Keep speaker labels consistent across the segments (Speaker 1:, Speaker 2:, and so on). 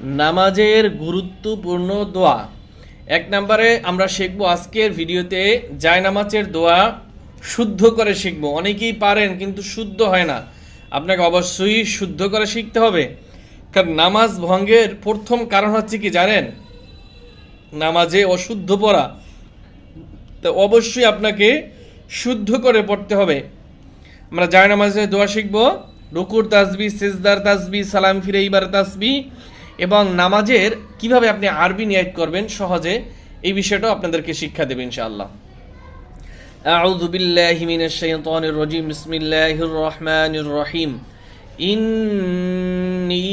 Speaker 1: নামাজের গুরুত্বপূর্ণ দোয়া। এক নম্বরে আমরা শিখব আজকের ভিডিওতে জায় নামাজের দোয়া শুদ্ধ করে শিখব। অনেকেই পারেন কিন্তু শুদ্ধ হয় না। আপনাকে অবশ্যই শুদ্ধ করে শিখতে হবে। কারণ নামাজ ভঙ্গের প্রথম কারণ হচ্ছে কি জানেন? নামাজে অশুদ্ধ পড়া। তো অবশ্যই আপনাকে শুদ্ধ করে পড়তে হবে। আমরা জায় নামাজে দোয়া শিখব। রুকুর তাসবি, সেজদার তাসবি, সালাম ফিরে এইবার তাসবি। এবং নামাজের কিভাবে আপনি আরবি নিয়াত করবেন সহজে এই বিষয়টাও আপনাদেরকে শিক্ষা দেবে ইনশাআল্লাহ أعوذ بالله من الشيطان الرجيم بسم الله الرحمن الرحيم إني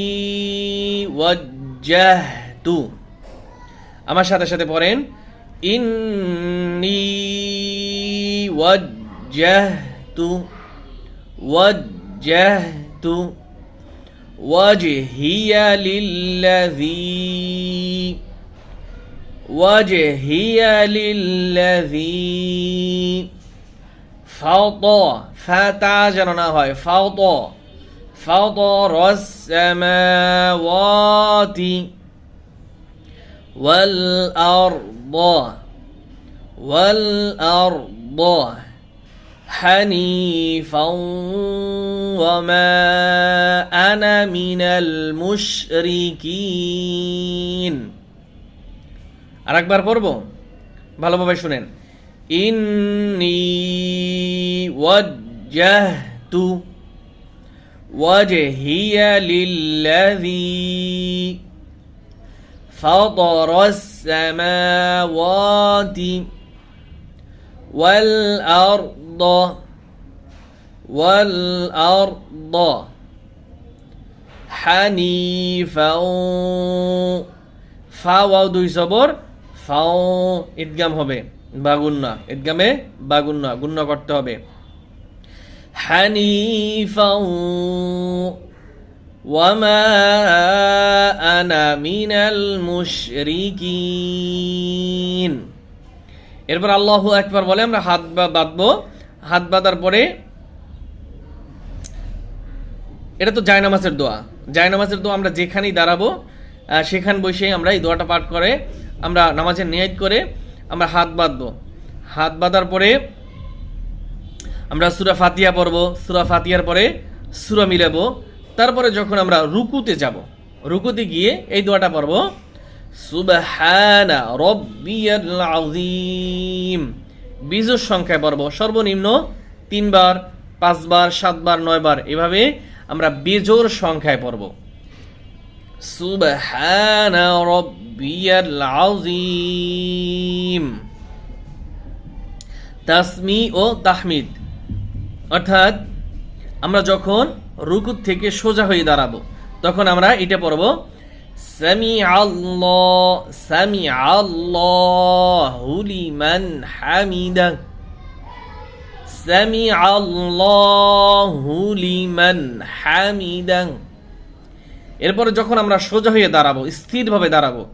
Speaker 1: وجهت আমার সাথে সাথে পড়েন ইন্নি ওয়াজ্জাহতু ওয়াজ্জাহতু ওয়াজহিয়া লিল্লাযী ওয়াজহিয়া লিল্লাযী ফাওত ফাতা যেন না হয় ফাওত فطر السماوات والأرض والأرض حنيفا وما أنا من المشركين আরেকবার পড়ব ভালোভাবে শুনেন ইন্নি ওয়াজ্জাহতু وجهي للذي فطر السماوات والأرض والأرض حنيفا ফাওয়াও দুই জবর ফাও ইদগাম হবে বা গুন্না ইদগামে বা গুন্না গুন্না করতে হবে حنيفا وما أنا من المشركين এরপর আল্লাহ একবার বলে, আমরা হাত বাঁধবো। হাত বাঁধার পরে এটা তো জায়নামাজের দোয়া। জায়নামাজের দোয়া আমরা যেখানেই দাঁড়াবো সেখান বসে আমরা এই দোয়াটা পাঠ করে, আমরা নামাজের নিয়ত করে আমরা হাত বাঁধবো। হাত বাঁধার পরে আমরা সুরা ফাতিয়া পড়ব। সুরা ফাতিয়ার পরে সুরা মিলাবো। তারপরে যখন আমরা রুকুতে যাব, রুকুতে গিয়ে এই দোয়াটা পড়ব। সুবহানা রব্বিয়াল আযীম। বিজোর সংখ্যায় পড়ব সর্বনিম্ন তিনবার, পাঁচবার, সাতবার, নয়বার, এভাবে আমরা বেজোর সংখ্যায় পড়ব। সুবহানা রব্বিয়াল আযীম। তাসমি ও তাহমিদ। অর্থাৎ আমরা যখন রুকুত থেকে সোজা হয়ে দাঁড়াবো, তখন আমরা এটা পড়ব সামি আল্লাহ সামি আল্লাহ হুলিমান হামিদা সামি আল্লাহ হুলিমান হামিদা এরপরে যখন আমরা সোজা হয়ে দাঁড়াবো, স্থিরভাবে দাঁড়াবো,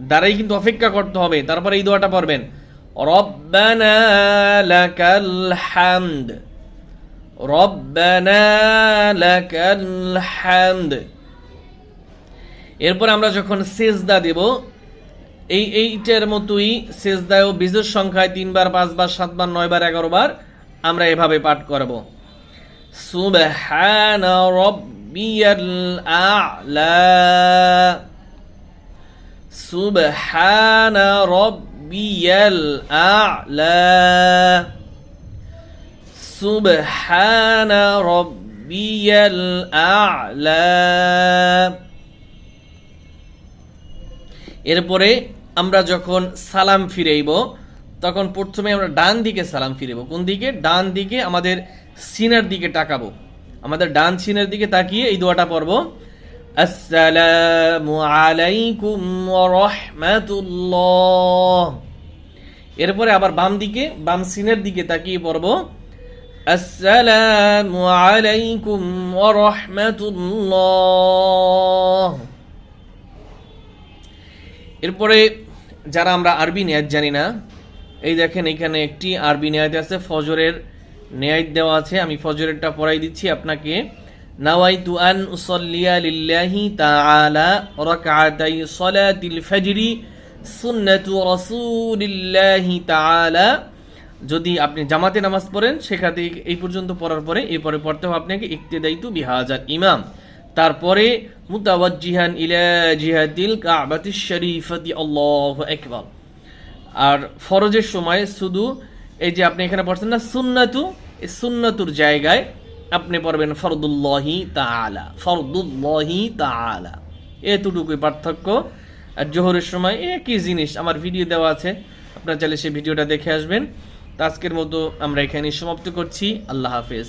Speaker 1: দাঁড়াই কিন্তু অপেক্ষা করতে হবে, তারপরে এই দোয়াটা পড়বেন, রব্বানা লাকাল হামদ, রব্বানা লাকাল হামদ। এরপর আমরা যখন সেজদা দেব, এই এইটার মতোই সেজদায়ও বীজের সংখ্যায় তিনবার, পাঁচবার, সাতবার, নয়বার এগারো বার আমরা এভাবে পাঠ করব। সুবহানা রব্বিয়াল আ'লা। সুবহানা রব্বিয়াল রব্বিয়াল আ'লা। এরপরে আমরা যখন সালাম ফিরাইব, তখন প্রথমে আমরা ডান দিকে সালাম ফিরাইব। কোন দিকে? ডান দিকে আমাদের সিনার দিকে তাকাবো। আমাদের ডান সিনের দিকে তাকিয়ে এই দোয়াটা পড়ব। আসসালামু আলাইকুম রাহমাতুল্লাহ। এরপরে আবার বাম দিকে, বাম সিনের দিকে তাকিয়ে পড়ব। আসসালামু আলাইকুম রাহমাতুল্লাহ। এরপরে যারা আমরা আরবি নেয়াত জানি না, এই দেখেন এখানে একটি আরবি নেয়াত আছে, ফজরের নেয়াত দেওয়া আছে, আমি ফজরেরটা পড়াই দিচ্ছি আপনাকে। নাওয়াইতু আন উসাল্লিয়া লিল্লাহি তাআলা রাকআতাই সালাতিল ফজরি সুন্নাতু রাসূলিল্লাহি তাআলা। যদি আপনি জামাতে নামাজ পড়েন, সেখানে এই পর্যন্ত পড়ার পরে এরপরে পড়তে হবে আপনাকে ইক্তেদাইতু বিহাজার ইমাম। তারপরে মুতাওয়াজ্জিহান ইলা জিহাদিল কাবাতিশ শরীফাতি, আল্লাহু আকবার। আর ফরজের সময় শুধু এই যে আপনি এখানে পড়ছেন না, সুন্নাতু, এই সুন্নাতুর জায়গায় আপনি পড়বেন ফরদুল্লাহি তাআলা ফরদুল্লাহি তাআলা। এতটুকুই পার্থক্য। আর জোহরের সময় একই জিনিস আমার ভিডিও দেওয়া আছে, আপনারা চাইলে সেই ভিডিওটা দেখে আসবেন। তো আজকের মতো আমরা এখানে সমাপ্ত করছি। আল্লাহ হাফেজ।